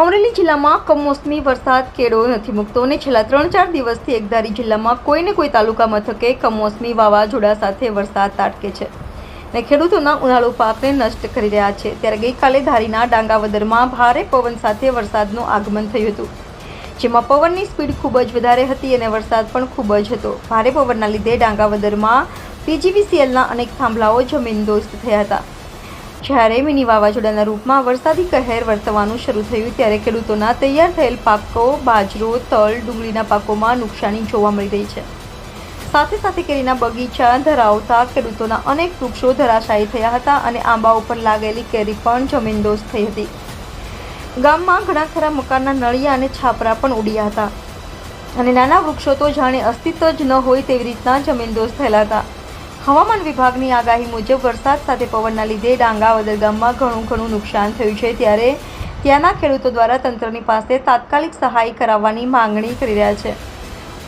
અમરેલી જિલ્લામાં કમોસમી વરસાદ કેળો નથી મૂકતો અને છેલ્લા ત્રણ ચાર દિવસથી એકધારી જિલ્લામાં કોઈને કોઈ તાલુકા મથકે કમોસમી વાવાઝોડા સાથે વરસાદ તાટકે છે. ને ખેડૂતોના ઉનાળુ પાકને નષ્ટ કરી રહ્યા છે. ત્યારે ગઈકાલે ધારીના ડાંગાવદરમાં ભારે પવન સાથે વરસાદનું આગમન થયું હતું. જેમાં પવનની સ્પીડ ખૂબ જ વધારે હતી અને વરસાદ પણ ખૂબ જ હતો. ભારે પવનના લીધે ડાંગાવદરમાં પીજીવીસીએલના અનેક થાંભલાઓ જમીનદોસ્ત થયા હતા. જ્યારે મિની વાવાઝોડાના રૂપમાં વરસાદી કહેર વર્તવાનું શરૂ થયું, ત્યારે ખેડૂતોના તૈયાર થયેલ પાકો, બાજરો, તલ, ડુંગળીના પાકોમાં નુકસાની જોવા મળી રહી છે. સાથે સાથે કેરીના બગીચા, ધરાવતા ખેડૂતોના અનેક વૃક્ષો ધરાશાયી થયા હતા અને આંબા ઉપર લાગેલી કેરી પણ જમીનદોસ્ત થઈ હતી. ગામમાં ઘણા ખરા મકાનના નળિયા અને છાપરા પણ ઉડ્યા હતા. અને નાના વૃક્ષો તો જાણે અસ્તિત્વ જ ન હોય તેવી રીતના જમીનદોસ્ત થયેલા હતા. હવામાન વિભાગની આગાહી મુજબ વરસાદ સાથે પવનના લીધે ડાંગાવદર ગામમાં ઘણું ઘણું નુકસાન થયું છે ત્યારે ત્યાંના ખેડૂતો દ્વારા તંત્રની પાસે તાત્કાલિક સહાય કરાવવાની માંગણી કરી રહ્યા છે.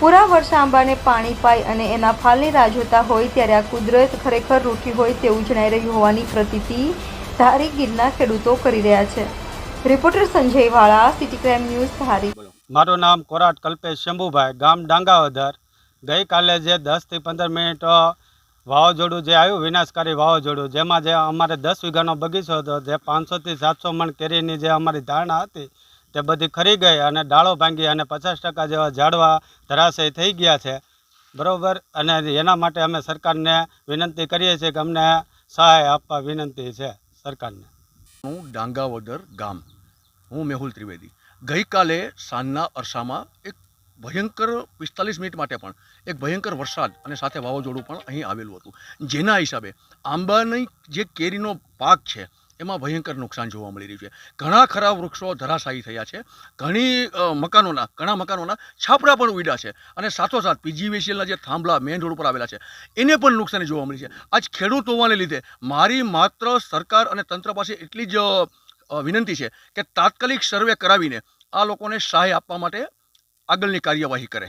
પૂરા વર્ષ આંબાને પાણી પાય અને એના ફાલની રાહ જોતા હોય ત્યારે આ કુદરત ખરેખર રૂઠી હોય તેવું જણાઈ રહ્યું હોવાની પ્રતીતિ ધારી ગીરના ખેડૂતો કરી રહ્યા છે. રિપોર્ટર સંજય વાળા, સિટી ક્રાઇમ ન્યૂઝ ધારી. મારું નામ કોરાટ કલ્પેશ શંભુભાઈ, ગામ ડાંગાવદર ગઈકાલે જે દસથી પંદર મિનિટ વાવાઝોડું જે આવ્યું, વિનાશકારી વાવાઝોડું, જેમાં જે અમારે દસ વીઘાનો બગીચો હતો, જે પાંચસોથી સાતસો મણ કેરીની જે અમારી ધારણા હતી, તે બધી ખરી ગઈ અને ડાળો ભાંગી અને પચાસ ટકા જેવા ઝાડવા ધરાશય થઈ ગયા છે. બરાબર? અને એના માટે અમે સરકારને વિનંતી કરીએ છીએ કે અમને સહાય આપવા વિનંતી છે સરકારને. હું ડાંગાવદર ગામ. હું મેહુલ ત્રિવેદી. ગઈકાલે સાંજના અરસામાં એક ભયંકર પિસ્તાલીસ મિનિટ માટે પણ, એક ભયંકર વરસાદ અને સાથે વાવાઝોડું પણ અહીં આવેલું હતું. જેના હિસાબે આંબાની જે કેરીનો પાક છે, એમાં ભયંકર નુકસાન જોવા મળી રહ્યું છે. ઘણા ખરા વૃક્ષો ધરાશાયી થયા છે. ઘણી મકાનોના, ઘણા મકાનોના છાપરા પણ ઉડ્યા છે અને સાથોસાથ પીજીવીસીએલના જે થાંભલા મેન રોડ ઉપર આવેલા છે, એને પણ નુકસાની જોવા મળી છે. આજ ખેડૂત હોવાને લીધે મારી માત્ર સરકાર અને તંત્ર પાસે એટલી જ વિનંતી છે કે તાત્કાલિક સર્વે કરાવીને આ લોકોને સહાય આપવા માટે આગળની કાર્યવાહી કરે.